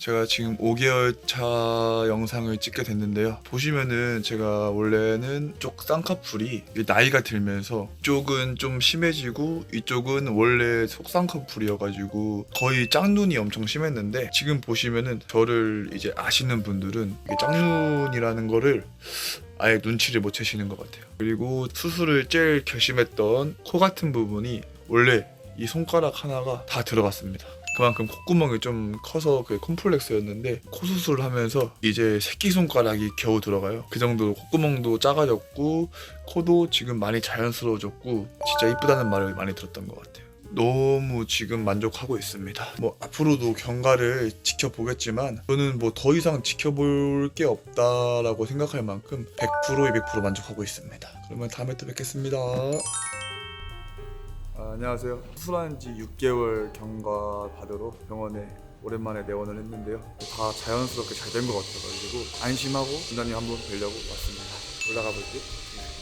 제가 지금 5개월 차 영상을 찍게 됐는데요. 보시면은 제가 원래는 쪽 쌍꺼풀이 나이가 들면서 이쪽은 좀 심해지고 이쪽은 원래 속쌍꺼풀이어가지고 거의 짝눈이 엄청 심했는데 지금 보시면은 저를 이제 아시는 분들은 짝눈이라는 거를 아예 눈치를 못 채시는 것 같아요. 그리고 수술을 제일 결심했던 코 같은 부분이 원래 이 손가락 하나가 다 들어갔습니다. 그만큼 콧구멍이 좀 커서 그 콤플렉스였는데 코 수술을 하면서 이제 새끼 손가락이 겨우 들어가요. 그 정도로 콧구멍도 작아졌고 코도 지금 많이 자연스러워졌고 진짜 이쁘다는 말을 많이 들었던 것 같아요. 너무 지금 만족하고 있습니다. 뭐 앞으로도 경과를 지켜보겠지만 저는 뭐 더 이상 지켜볼 게 없다라고 생각할 만큼 100% 200% 만족하고 있습니다. 그러면 다음에 또 뵙겠습니다. 아, 안녕하세요. 수술한 지 6개월 경과 받으러 병원에 오랜만에 내원을 했는데요. 다 자연스럽게 잘 된 것 같아가지고 안심하고 원장님 한번 뵈려고 왔습니다. 올라가 볼게요.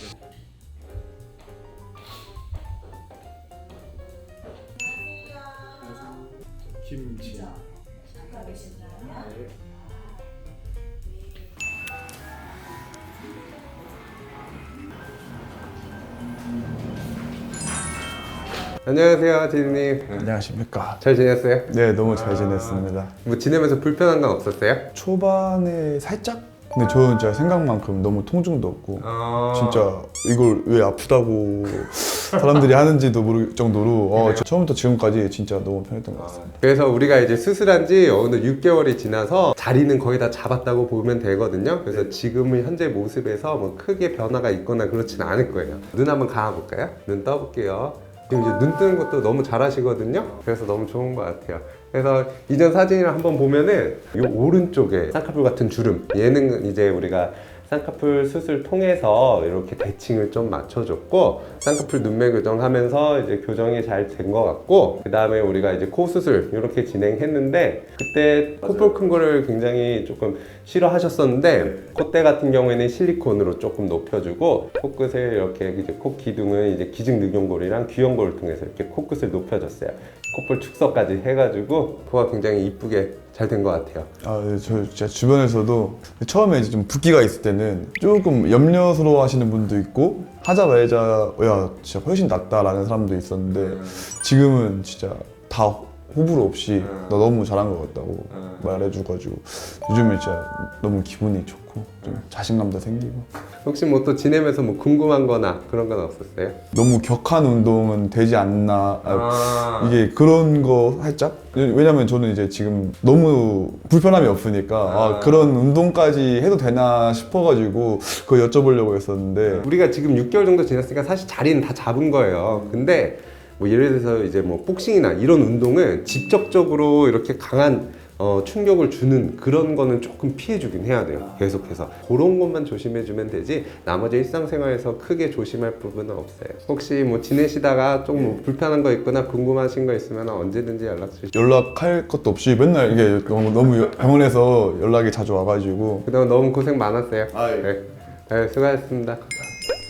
네. 김치. 네. 안녕하세요, 지님. 안녕하십니까. 잘 지냈어요? 네, 너무 잘 지냈습니다. 뭐 지내면서 불편한 건 없었어요? 초반에 살짝? 근데 저는 진짜 생각만큼 너무 통증도 없고 어... 진짜 이걸 왜 아프다고 사람들이 하는지도 모를 정도로 어, 저 처음부터 지금까지 진짜 너무 편했던 것 같습니다. 그래서 우리가 이제 수술한 지 어느 6개월이 지나서 자리는 거의 다 잡았다고 보면 되거든요. 그래서 지금의 현재 모습에서 뭐 크게 변화가 있거나 그렇지는 않을 거예요. 눈 한번 감아볼까요? 눈 떠볼게요. 지금 이제 눈 뜨는 것도 너무 잘하시거든요. 그래서 너무 좋은 것 같아요. 그래서 이전 사진을 한번 보면은 이 오른쪽에 쌍꺼풀 같은 주름 얘는 이제 우리가 쌍꺼풀 수술 통해서 이렇게 대칭을 좀 맞춰줬고 쌍꺼풀 눈매 교정하면서 이제 교정이 잘 된 것 같고 그 다음에 우리가 이제 코 수술 이렇게 진행했는데 그때 콧볼 큰 거를 굉장히 조금 싫어하셨었는데 콧대 같은 경우에는 실리콘으로 조금 높여주고 코끝을 이렇게 이제 코 기둥은 이제 기증 능용골이랑 귀연골을 통해서 이렇게 코끝을 높여줬어요. 콧볼 축소까지 해가지고 코가 굉장히 이쁘게 잘 된 것 같아요. 아, 네, 저 진짜 주변에서도 처음에 이제 좀 붓기가 있을 때는 조금 염려스러워 하시는 분도 있고 하자마자 야 진짜 훨씬 낫다라는 사람도 있었는데 지금은 진짜 다 호불호 없이 너 너무 잘한 것 같다고 말해줘가지고 요즘에 진짜 너무 기분이 좋고 좀 자신감도 생기고. 혹시 뭐 또 지내면서 뭐 궁금한 거나 그런 건 없었어요? 너무 격한 운동은 되지 않나. 아, 아, 이게 그런 거 살짝? 왜냐면 저는 이제 지금 너무 불편함이 없으니까 아, 아. 그런 운동까지 해도 되나 싶어가지고 그거 여쭤보려고 했었는데. 우리가 지금 6개월 정도 지났으니까 사실 자리는 다 잡은 거예요. 근데 뭐 예를 들어서 이제 뭐 복싱이나 이런 운동은 직접적으로 이렇게 강한 어, 충격을 주는 그런 거는 조금 피해주긴 해야 돼요. 계속해서 그런 것만 조심해주면 되지 나머지 일상생활에서 크게 조심할 부분은 없어요. 혹시 뭐 지내시다가 조금 뭐 불편한 거 있거나 궁금하신 거 있으면 언제든지 연락 주시죠. 연락할 것도 없이 맨날 이게 너무, 너무 병원에서 연락이 자주 와가지고 그동안 너무 고생 많았어요. 아, 예. 네. 네, 수고하셨습니다.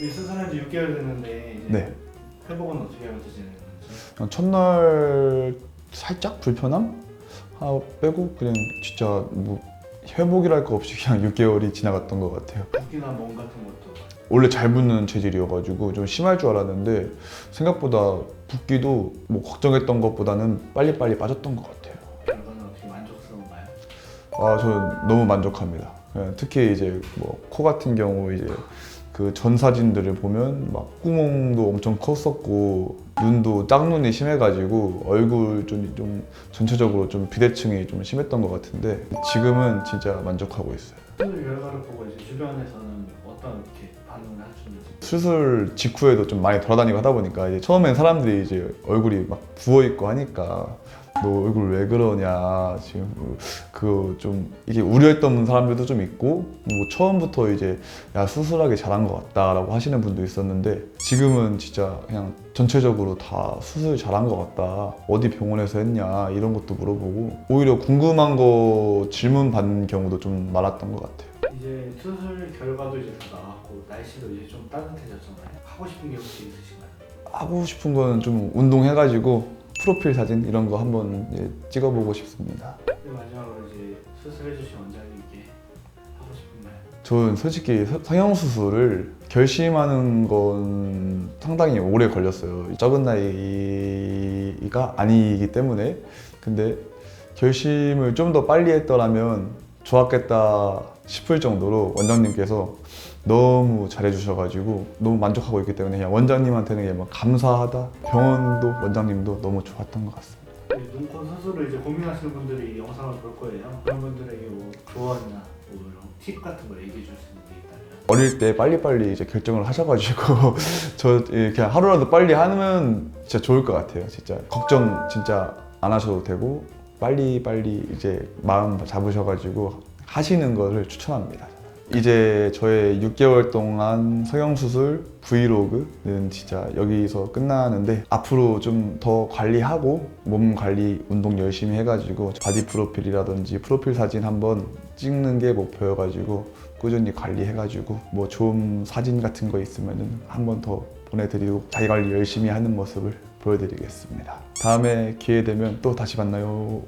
이 수술한 지 6개월 됐는데 이제 네 회복은 어떻게 지내는 거죠? 그냥 첫날 살짝 불편함 하나 빼고 그냥 진짜 뭐 회복이랄 거 없이 그냥 6개월이 지나갔던 것 같아요. 붓기나 몸 같은 것도 원래 잘 붙는 체질이어가지고 좀 심할 줄 알았는데 생각보다 붓기도 뭐 걱정했던 것보다는 빨리빨리 빠졌던 것 같아요. 결과는 어떻게 만족스러운가요? 아, 저는 너무 만족합니다. 예, 특히 이제 뭐 코 같은 경우 이제 그 전 사진들을 보면 막 구멍도 엄청 컸었고 눈도 짝눈이 심해가지고 얼굴 좀, 좀 전체적으로 좀 비대칭이 좀 심했던 것 같은데 지금은 진짜 만족하고 있어요. 수술 결과를 보고 이제 주변에서는 어떤 이렇게 반응을 하시는지 수술 직후에도 좀 많이 돌아다니고 하다 보니까 이제 처음엔 사람들이 이제 얼굴이 막 부어 있고 하니까 너 얼굴 왜 그러냐 지금 그 좀 이게 우려했던 사람들도 좀 있고 뭐 처음부터 이제 야 수술하기 잘한 것 같다라고 하시는 분도 있었는데 지금은 진짜 그냥 전체적으로 다 수술 잘한 것 같다 어디 병원에서 했냐 이런 것도 물어보고 오히려 궁금한 거 질문 받는 경우도 좀 많았던 것 같아요. 이제 수술 결과도 이제 다 나왔고 날씨도 이제 좀 따뜻해졌잖아요. 하고 싶은 게 혹시 있으신가요? 하고 싶은 거는 좀 운동해가지고 프로필 사진 이런 거 한번 이제 찍어보고 싶습니다. 그리고 마지막으로 이제 수술해주신 원장님께 하고 싶은 말. 저는 솔직히 서- 성형 수술을 결심하는 건 상당히 오래 걸렸어요. 적은 나이가 아니기 때문에 근데 결심을 좀 더 빨리 했더라면 좋았겠다 싶을 정도로 원장님께서 너무 잘해주셔가지고 너무 만족하고 있기 때문에 그냥 원장님한테는 그냥 뭐 감사하다. 병원도 원장님도 너무 좋았던 것 같습니다. 이 눈코 수술을 이제 고민하시는 분들이 이 영상을 볼 거예요. 그런 분들에게 뭐 조언이나 뭐 이런 팁 같은 거 얘기해 줄 수 있는 게 있다면. 어릴 때 빨리빨리 이제 결정을 하셔가지고 저 이렇게 하루라도 빨리 하면 진짜 좋을 것 같아요. 진짜 걱정 진짜 안 하셔도 되고 빨리빨리 이제 마음 잡으셔가지고 하시는 거를 추천합니다. 이제 저의 6개월 동안 성형수술 브이로그는 진짜 여기서 끝나는데 앞으로 좀 더 관리하고 몸 관리 운동 열심히 해가지고 바디 프로필이라든지 프로필 사진 한번 찍는 게 목표여가지고 꾸준히 관리해가지고 뭐 좋은 사진 같은 거 있으면은 한번 더 보내드리고 자기 관리 열심히 하는 모습을 보여드리겠습니다. 다음에 기회 되면 또 다시 만나요.